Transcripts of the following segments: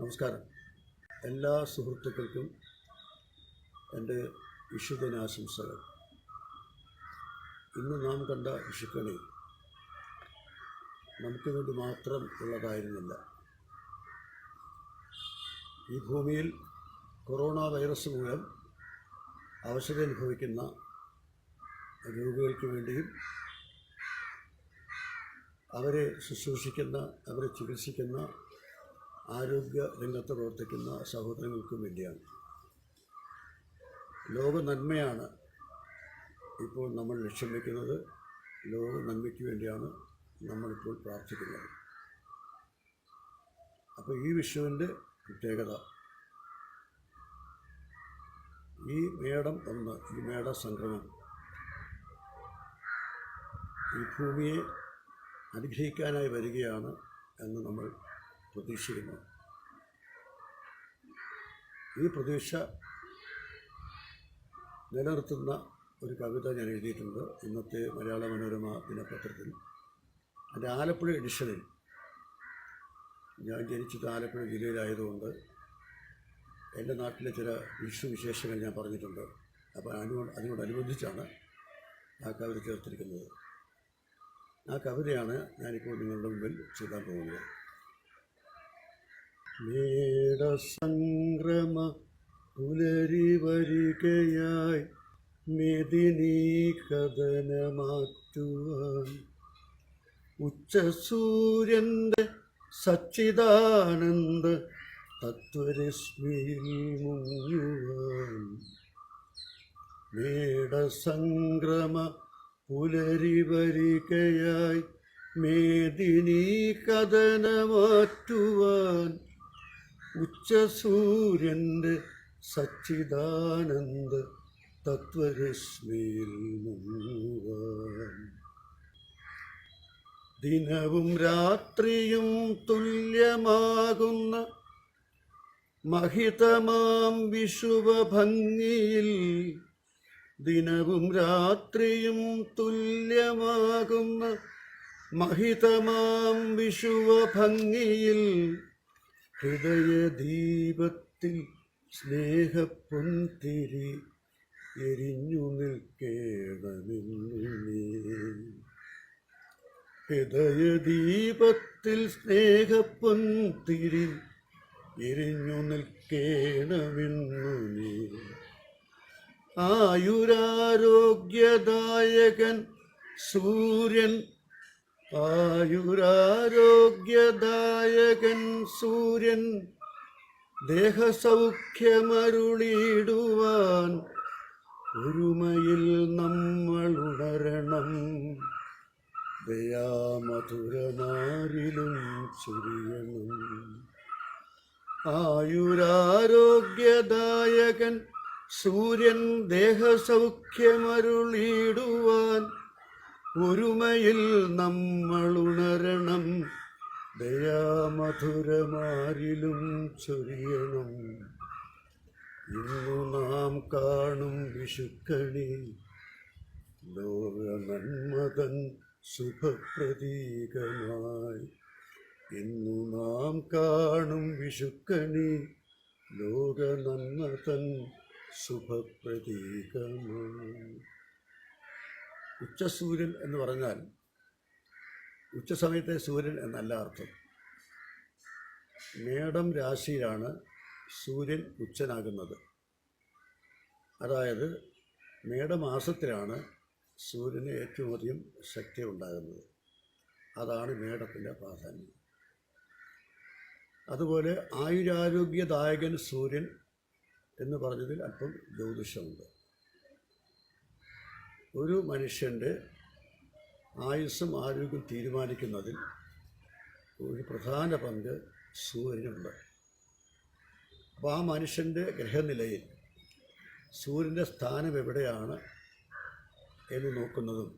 നമസ്കാരം. എല്ലാ സുഹൃത്തുക്കൾക്കും എന്റെ വിഷുദിനാശംസകൾ ഇന്ന് നാം കണ്ട വിഷുക്കണി നമുക്ക് വേണ്ടി മാത്രം ഉള്ളതായിരുന്നില്ല ഈ ഭൂമിയിൽ കൊറോണ വൈറസ് മൂലം അവശത അനുഭവിക്കുന്ന രോഗികൾക്ക് വേണ്ടിയും അവരെ ശുശ്രൂഷിക്കുന്ന അവരെ ചികിത്സിക്കുന്ന ആരോഗ്യ രംഗത്ത് പ്രവർത്തിക്കുന്ന സഹോദരങ്ങൾക്കും വേണ്ടിയാണ്. ലോക നന്മയാണ് ഇപ്പോൾ നമ്മൾ ലക്ഷ്യം വയ്ക്കുന്നത് ലോക നന്മയ്ക്ക് വേണ്ടിയാണ് നമ്മളിപ്പോൾ പ്രാർത്ഥിക്കുന്നത്. അപ്പോൾ ഈ വിഷുവിന്റെ പ്രത്യേകത. ഈ മേടം ഒന്ന് ഈ മേട സംക്രമം ഈ ഭൂമിയെ അനുഗ്രഹിക്കാനായി വരികയാണ് എന്ന് നമ്മൾ പ്രതീക്ഷിക്കുന്നു. ഈ പ്രതീക്ഷ നിലനിർത്തുന്ന ഒരു കവിത ഞാൻ എഴുതിയിട്ടുണ്ട്. ഇന്നത്തെ മലയാള മനോരമ ദിനപത്രത്തിൽ. എന്റെ ആലപ്പുഴ എഡിഷനിൽ. ഞാൻ ജനിച്ചത് ആലപ്പുഴ ജില്ലയിലായതുകൊണ്ട് എന്റെ നാട്ടിലെ ചില വിശേഷങ്ങൾ ഞാൻ പറഞ്ഞിട്ടുണ്ട്. അപ്പോൾ അതിനോട് അതിനോടനുബന്ധിച്ചാണ് ആ കവിത ചേർത്തിരിക്കുന്നത്. ആ കവിതയാണ് ഞാനിപ്പോൾ നിങ്ങളുടെ മുമ്പിൽ ചെയ്താൻ പോകുന്നത്. മേടസംക്രമ പുലരി വരികയായി മെതിനീ കഥനമാറ്റുവാൻ ഉച്ചസൂര്യന്റെ സച്ചിദാനന്ദ തത്വരശ്മിയിൽ മുങ്ങുവാൻ. മേടസംക്രമ പുലരി വരികയായി മേദിനി കഥനമാറ്റുവാൻ ഉച്ചസൂര്യന്റെ സച്ചിദാനന്ദ തത്വരശ്മിയിൽ ദിനവും രാത്രിയും തുല്യമാകുന്ന മഹിതമാം വിഷുവ ഭംഗിയിൽ ദിനവും രാത്രിയും തുല്യമാകുന്ന മഹിതമാം വിഷുവ ഭംഗിയിൽ ഹൃദയദീപത്തിൽ സ്നേഹപ്പൊന്തിരി എരിഞ്ഞു നിൽക്കേണമെന്നേ ഹൃദയദീപത്തിൽ സ്നേഹപ്പൊന്തിരി എരിഞ്ഞു നിൽക്കേണമെന്നു നീ ആയുരാരോഗ്യദായകൻ സൂര്യൻ ആയുരാരോഗ്യദായകൻ സൂര്യൻ ദേഹസൗഖ്യമരുളിയിടുവാൻ ഒരുമയിൽ നമ്മൾ ഉണരണം ദയാമധുരനാരിലും ചുരിയണം ആയുരാരോഗ്യദായകൻ സൂര്യൻ ദേഹസൗഖ്യമരുളിടുവാൻ ഒരുമയിൽ നമ്മൾ ഉണരണം ദയാമധുരമാരിലും ചൊരിയണം. ഇന്നു നാം കാണും വിഷുക്കണി. ലോക നന്മതൻ ഇന്നു നാം കാണും വിഷുക്കണി. ലോക നന്മതൻ ഉച്ചസൂര്യൻ എന്ന് പറഞ്ഞാൽ ഉച്ചസമയത്തെ സൂര്യൻ എന്നല്ല അർത്ഥം. മേടം രാശിയിലാണ് സൂര്യൻ ഉച്ചനാകുന്നത്. അതായത് മേടമാസത്തിലാണ് സൂര്യന് ഏറ്റവും അധികം ശക്തി ഉണ്ടാകുന്നത്. അതാണ് മേടത്തിന്റെ പ്രാധാന്യം. അതുപോലെ ആയുരാരോഗ്യദായകൻ സൂര്യൻ എന്ന് പറഞ്ഞതിൽ അല്പം ജ്യോതിഷമുണ്ട്. ഒരു മനുഷ്യന്റെ ആയുസ്സും ആരോഗ്യം തീരുമാനിക്കുന്നതിൽ ഒരു പ്രധാന പങ്ക് സൂര്യനുണ്ട്. അപ്പോൾ ആ മനുഷ്യന്റെ ഗ്രഹനിലയിൽ സൂര്യന്റെ സ്ഥാനം എവിടെയാണ് എന്ന് നോക്കുന്നതും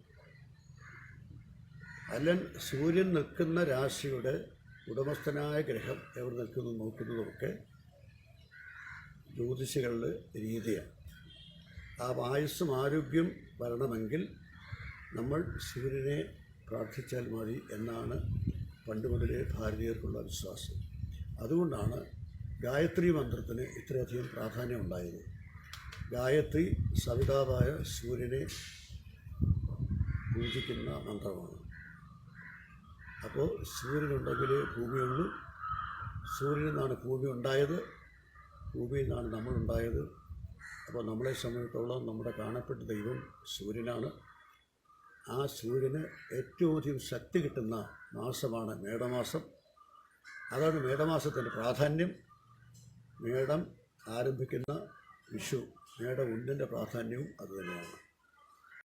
അല്ലൻ സൂര്യൻ നിൽക്കുന്ന രാശിയുടെ ഉടമസ്ഥനായ ഗ്രഹം എവിടെ നിൽക്കുന്നു നോക്കുന്നതുമൊക്കെ ജ്യോതിഷികളുടെ രീതിയാണ്. ആ ആയുസ്സും ആരോഗ്യം വരണമെങ്കിൽ നമ്മൾ ശിവനെ പ്രാർത്ഥിച്ചാൽ മതി എന്നാണ് പണ്ട് മുതലേ ഭാരതീയർക്കുള്ള വിശ്വാസം. അതുകൊണ്ടാണ് ഗായത്രി മന്ത്രത്തിന് ഇത്രയധികം പ്രാധാന്യം ഉണ്ടായത്. ഗായത്രി സവിതാവായ സൂര്യനെ പൂജിക്കുന്ന മന്ത്രമാണ്. അപ്പോൾ സൂര്യനുണ്ടെങ്കിലേ ഭൂമിയുള്ളൂ. സൂര്യനിൽ നിന്നാണ് ഭൂമി ഉണ്ടായത്. ഭൂമിയിൽ നിന്നാണ് നമ്മളുണ്ടായത്. അപ്പോൾ നമ്മളെ സംബന്ധിച്ചിടത്തോളം നമ്മുടെ കാണപ്പെട്ട ദൈവം സൂര്യനാണ്. ആ സൂര്യന് ഏറ്റവും അധികം ശക്തി കിട്ടുന്ന മാസമാണ് മേടമാസം. അതാണ് മേടമാസത്തിന്റെ പ്രാധാന്യം. മേടം ആരംഭിക്കുന്ന വിഷു മേട ഉണ്ടിന്റെ പ്രാധാന്യവും അതുതന്നെയാണ്.